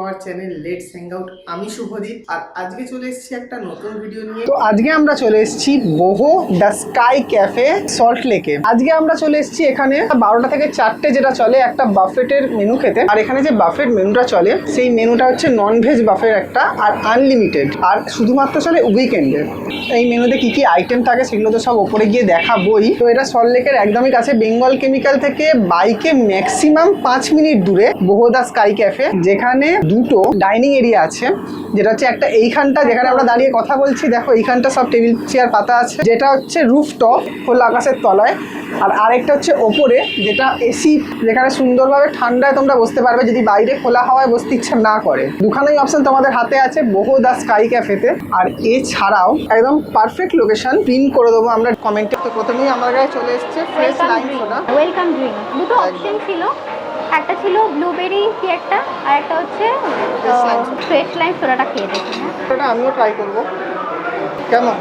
Our channel let's hang out আমি শুভদীপ, আর আজকে চলে এসেছি একটা নতুন ভিডিও নিয়ে। তো আজকে আমরা চলে এসেছি বহু দ্য স্কাই ক্যাফে সল্ট লেকে আজকে আমরা চলে এসেছি এখানে বারোটা থেকে চারটে যেটা চলে একটা বাফেটের মেনু খেতে। আর এখানে যে বাফেট মেনুটা চলে, সেই মেনুটা হচ্ছে নন ভেজ বাফের একটা, আর আনলিমিটেড আর শুধুমাত্র চলে উইকেন্ডে এই মেনুতে কি কি আইটেম থাকে সেগুলো তো সব ওপরে গিয়ে দেখাবই। তো এটা সল্ট লেকের একদমই কাছে বেঙ্গল কেমিক্যাল থেকে বাইকে ম্যাক্সিমাম পাঁচ মিনিট দূরে বহুদা স্কাই ক্যাফে যেখানে দুটো ডাইনিং এরিয়া আছে যেটা হচ্ছে একটা এইখানটা যেখানে আমরা দাঁড়িয়ে কথা বলছি। দেখো এইখানটা সব টেবিল চেয়ার পাতা আছে। যেটা হচ্ছে রুফ টপ খোলা আকাশের তলায়। আর আরেকটা হচ্ছে ওপরে যেটা এসি যেখানে সুন্দরভাবে ঠান্ডায় তোমরা বসতে পারবে। যদি বাইরে খোলা হাওয়ায় বসতে ইচ্ছা না করে। দুখানেই অপশন তোমাদের হাতে আছে বহু দা স্কাই ক্যাফেতে আর এছাড়াও একদম পারফেক্ট লোকেশন পিন করে দেবো আমরা কমেন্টে তো প্রথমেই আমার কাছে চলে এসছে ফ্রেশ সোডা ওয়েলকাম ড্রিঙ্ক দুটো অপশন ছিল। একটা ছিল ব্লুবেরি কি একটা আর একটা হচ্ছে। ফ্রেশ লাইম সোডাটা খেয়ে দেখি হ্যাঁ। আমিও ট্রাই করব। কেমন?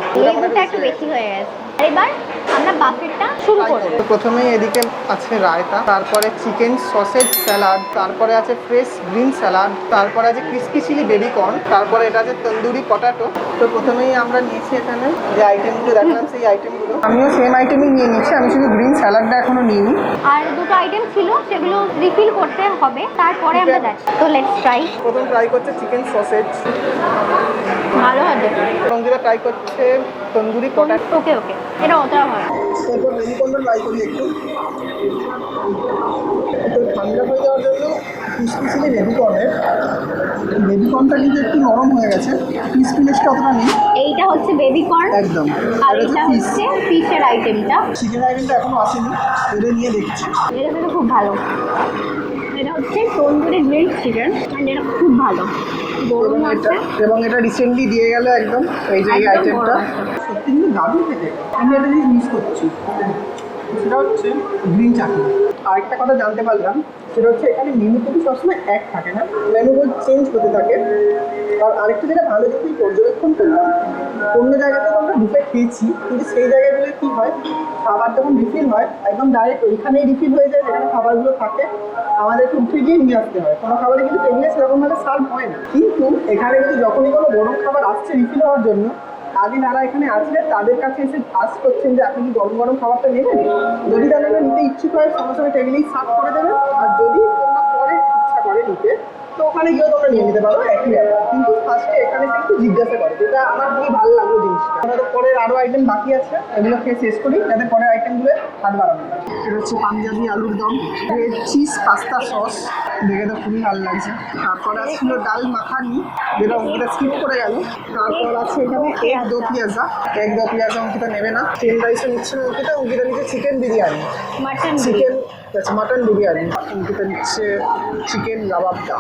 একটু বেশি হয়ে গেছে। আর এবার আমরা বাফেটটা শুরু করব। তো প্রথমেই এদিকে আছে রায়তা তারপরে চিকেন সসেজ স্যালাড তারপরে আছে ফ্রেশ গ্রিন স্যালাড তারপরে আছে ক্রিসপি চিলি বেবি কর্ন তারপরে এটা আছে তন্দুরি পটাটো। তো প্রথমেই আমরা নিয়েছি এখানে যে আইটেমগুলো দেখলাম সেই আইটেমগুলো আমিও সেম আইটেমই নিয়ে নিচ্ছি আমি শুধু গ্রিন স্যালাডটা এখনও নিইনি। আর দুটো আইটেম ছিল সেগুলো রিফিল করতে হবে তারপরে আমরা যাচ্ছি। তো লেটস ট্রাই প্রথম ট্রাই করছে চিকেন সসেজ এবং যেটা ট্রাই করছে তন্দুরি পটাটো ওকে ওকে এটা অতটা ভালো তারপর বেবি কর্নটা ট্রাই করি একটু। ঠান্ডা হয়ে যাওয়ার জন্য ক্রিসপি ছিল বেবি কর্নের বেবি কর্নটা কিন্তু একটু নরম হয়ে গেছে। ক্রিসপিনেসটা অতটা নেই। এইটা হচ্ছে বেবি কর্ন একদম। আর এটা হচ্ছে ফিশের আইটেমটা চিকেন আইটেমটা এখনও আসেনি। এটা নিয়ে দেখছি। এটা কিন্তু খুব ভালো। হচ্ছে তন্দুরি গ্রিল চিকেন অ্যান্ড এটা খুব ভালো। গরম আছে। এবং এটা রিসেন্টলি দিয়ে গেল একদম এই যে এই আইটেমটা সত্যি কিন্তু দারুণ খেতে আমি একটা জিনিস মিস করছি। সেটা হচ্ছে গ্রিন চাটনি আরেকটা কথা জানতে পারলাম সেটা হচ্ছে এখানে মেনু কিন্তু সবসময় এক থাকে না মেনুগুলো চেঞ্জ হতে থাকে। আর আরেকটা যেটা ভালো জিনিস পর্যবেক্ষণ করলাম অন্য জায়গাতে আমরা ঢুকে খেয়েছি কিন্তু সেই জায়গাগুলো কি হয়, খাবার যখন রিফিল হয়, একদম ডাইরেক্ট ওইখানেই রিফিল হয়ে যায়, যেখানে খাবারগুলো থাকে। আমাদেরকে উঠে গিয়ে নিয়ে আসতে হয়। কোনো খাবারে কিন্তু টেবিলে সেরকমভাবে সার্ভ হয় না। কিন্তু এখানে কিন্তু যখনই কোনো গরম খাবার আসছে রিফিল হওয়ার জন্য, আগে যারা এখানে আছে তাদের কাছে এসে আস করছেন যে, আপনি কি গরম গরম খাবারটা নেবেন? যদি তাদের নিতে ইচ্ছুক হয়, সঙ্গে সঙ্গে টেবিলেই সার্ভ করে দেবেন। আর যদি তোমরা পরে ইচ্ছা করে নিতে, তো ওখানে গিয়েও তোমরা নিয়ে নিতে পারো, একই কিন্তু ফার্স্টে এখানে একটু জিজ্ঞাসা করে, যেটা আমার খুবই ভালো আমাদের পরের আরও আইটেম বাকি আছে এগুলো খেয়ে শেষ করি যাতে পরের আইটেমগুলো হাত বাড়ানো এটা হচ্ছে পাঞ্জাবি আলুর দম রেড চিজ পাস্তা সস দেখে তো খুবই ভালো লাগছে। তারপরে ছিল ডাল মাখানি যেটা অঙ্কিতা স্কিপ করে গেল। তারপর আছে এখানে এগ দো পেঁয়াজা। এগ দো পেঁয়াজা অঙ্কিতা নেবে না। তিন রাইসও নিচ্ছে না অঙ্কিতা অঙ্কিতা নিচ্ছে চিকেন বিরিয়ানি। মাটন চিকেন আচ্ছা মাটন বিরিয়ানি। অঙ্কিতা নিচ্ছে চিকেন কাবাবটা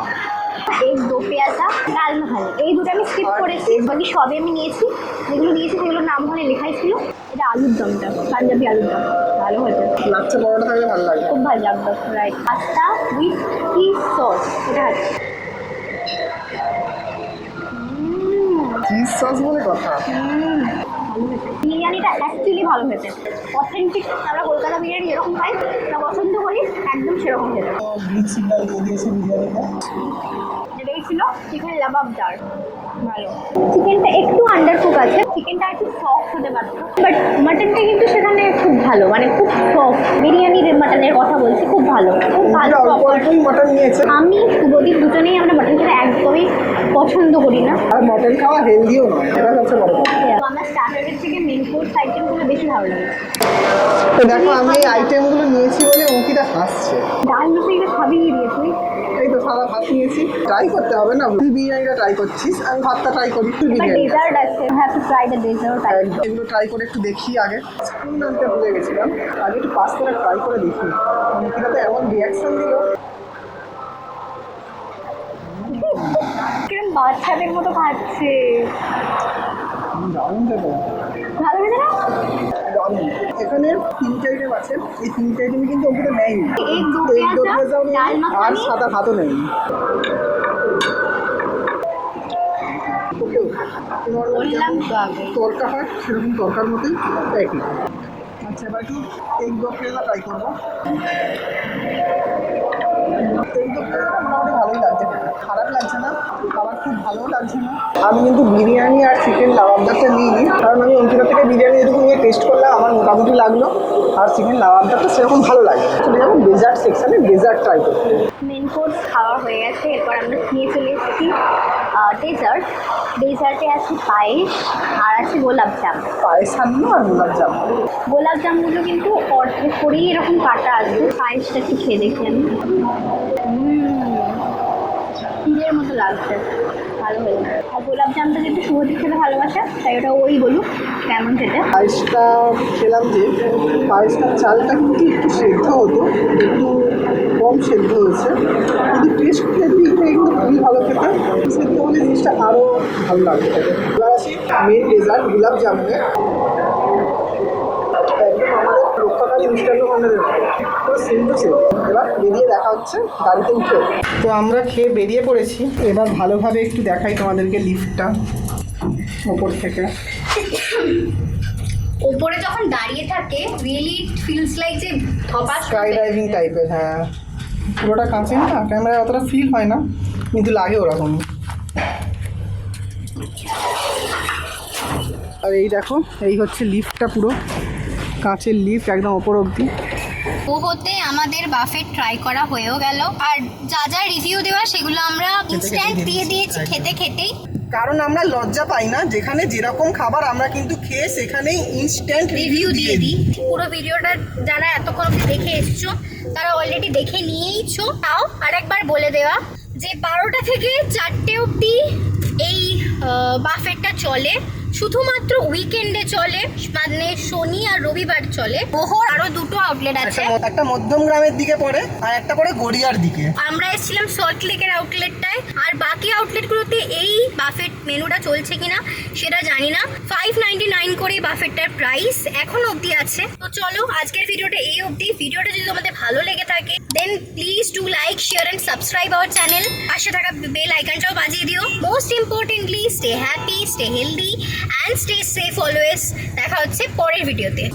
এই দো পেঁয়াজা ডাল মাখানি এই দুটো আমি স্কিপ করেছি। বাকি সবই আমি নিয়েছি। যেগুলো নিয়েছি সেগুলোর নাম ওখানে লেখাই ছিল। এটা আলুর দমটা পাঞ্জাবি আলুর দম। ভালো হয়েছে। লাচ্চা পরোটা থাকলে ভালো লাগবে খুব ভালো লাগল right pasta with cheese sauce এটা আছে চিজ সস বলে কথা। ভালো হয়েছে। বিরিয়ানিটা অ্যাকচুয়ালি ভালো হয়েছে। অথেন্টিক আমরা কলকাতা বিরিয়ানি যেরকম খাই তা পছন্দ করি একদম সেরকম খেতে। এটাই ছিল চিকেন লাবাব ডাল। ভালো। চিকেনটা একটু আন্ডার কুক আছে চিকেনটা একটু সফট হতে পারতো। বাট মাটনটা কিন্তু সেখানে খুব ভালো মানে খুব সফট বিরিয়ানির মাটনের কথা বলছি খুব ভালো। খুব ভালো মাটন নিয়েছে। আমি শুভদীপ দুজনেই আমরা মাটন খেতে একদমই পছন্দ করি না। আর মটন খাওয়া হেলদিও নয় এটা সবচেয়ে বড় কথা। আমার স্টার্টারের থেকে মেন কোর্স আইটেমগুলো বেশি ভালো লাগে। তো দেখো আমি এই আইটেমগুলো নিয়েছি বলে অঙ্কিতা হাসছে। ডাল মাখাইটা খাবিয়ে দিয়ে তুই এই তো সারা ভাত নিয়েছি। ট্রাই করতে হবে না তুই বিরিয়ানিটা ট্রাই করছিস আমি ভাতটা ট্রাই করি তুই বিরিয়ানি ডেজার্ট আছে have to try the dessert এগুলো ট্রাই করে একটু দেখি আগে। স্পুন আনতে ভুলে গেছিলাম আগে একটু পাস্তাটা ট্রাই করে দেখি। অঙ্কিতা তো এমন রিয়াকশন দিল। বাচ্চাদের মতো খাচ্ছে। দারুণ খেতে ভালো হয়েছে না? দারুণ। এখানে তিনটে আইটেম আছে। এই তিনটে আইটেমই কিন্তু ডাল আর সাদা ভাতও তরকা হয় সেরকম তরকার মতোই একই আচ্ছা এবার একটু এগ দো পেঁয়াজা ট্রাই করব। এগ দো পেঁয়াজাটা মোটামুটি ভালোই লাগছে। খাবার খুব ভালোও লাগছে না আমি কিন্তু বিরিয়ানি আর চিকেন লাবাবদারটা নিইনি। কারণ আমি অঙ্কিতা থেকে বিরিয়ানি যেটুকু নিয়ে টেস্ট করলাম আমার মোটামুটি লাগল। আর চিকেন লাবাবদারটা সেরকম ভালো লাগে চলে যাব ডেজার্ট সেকশানে ডেজার্ট ট্রাই করতে। মেন কোর্স খাওয়া হয়ে গেছে এরপর আমরা খেয়ে চলে এসেছি। ডেজার্ট ডেজার্টে আছে পায়েস আর আছে গোলাপ জাম। পায়েস আনলো আর গোলাপ জাম। গোলাপ জামগুলো কিন্তু অর্ধেক করেই এরকম কাটা আসবে। পায়েসটা একটু খেয়ে দেখি আমি। মতো লাগছে, ভালো হয়ে আর গোলাপ জামটা যেহেতু শুভদীপ খেতে ভালোবাসে, তাই ওটা ওই বলুক, কেমন খেতে? পায়েসটা খেলাম যে পায়েসটার চালটা কিন্তু একটু সেদ্ধ হতো, একটু কম সেদ্ধ হয়েছে। কিন্তু টেস্ট দিক থেকে কিন্তু খুবই ভালো খেতে। সেদ্ধ হলে জিনিসটা আরও ভালো লাগবে। আসি মেন ডেজার্ট গোলাপ জামুনে একদম আমাদের রক্ষাকারী মিষ্টান্ন ভাণ্ডারের। টু সেম এবার বেরিয়ে দেখা হচ্ছে গাড়িতে উঠে। তো আমরা খেয়ে বেরিয়ে পড়েছি। এবার ভালোভাবে একটু দেখাই তোমাদেরকে লিফটটা ওপর থেকে। ওপরে যখন দাঁড়িয়ে থাকে রিয়েলি ফিলস লাইক যে ধপাস স্কাই ডাইভিং টাইপের হ্যাঁ। পুরোটা কাঁচে না ক্যামেরায় অতটা ফিল হয় না কিন্তু লাগে ওরকমই। আর এই দেখো এই হচ্ছে লিফটটা পুরো। কাঁচের লিফট একদম ওপর অবধি। ও আমাদের বাফেট ট্রাই করা হয়েও গেল। আর যা যা রিভিউ দেওয়া সেগুলো আমরা ইনস্ট্যান্ট দিয়ে দিয়েছি খেতে খেতেই। কারণ আমরা লজ্জা পাই না যেখানে যেরকম খাবার আমরা কিন্তু খেয়ে সেখানেই ইনস্ট্যান্ট রিভিউ দিয়ে দিই। পুরো ভিডিওটা যারা এতক্ষণ দেখে এসছো তারা অলরেডি দেখে নিয়েইছো। তাও আরেকবার বলে দেওয়া যে বারোটা থেকে চারটে অবধি এই বাফেটটা চলে। শুধুমাত্র উইকেন্ডে চলে মানে শনি আর রবিবার চলে। মোহর আরও দুটো আউটলেট আছে। একটা মধ্যম গ্রামের দিকে পড়ে আর একটা পড়ে গড়িয়ার দিকে। আমরা এসেছিলাম সল্ট লেকের আউটলেটটায় আর বাকি আউটলেটগুলোতে এই বাফেট মেনুটা চলছে কিনা সেটা জানি না। ফাইভ নাইনটি নাইন করে বাফেটটার প্রাইস এখন অবধি আছে। তো চলো আজকের ভিডিওটা এই অবধি। ভিডিওটা যদি তোমাদের ভালো লেগে থাকে then please do like share and subscribe our channel পাশে থাকা বেল আইকনটাও বাজিয়ে দিও। Most importantly stay happy stay healthy and stay safe always দেখা হচ্ছে পরের ভিডিওতে.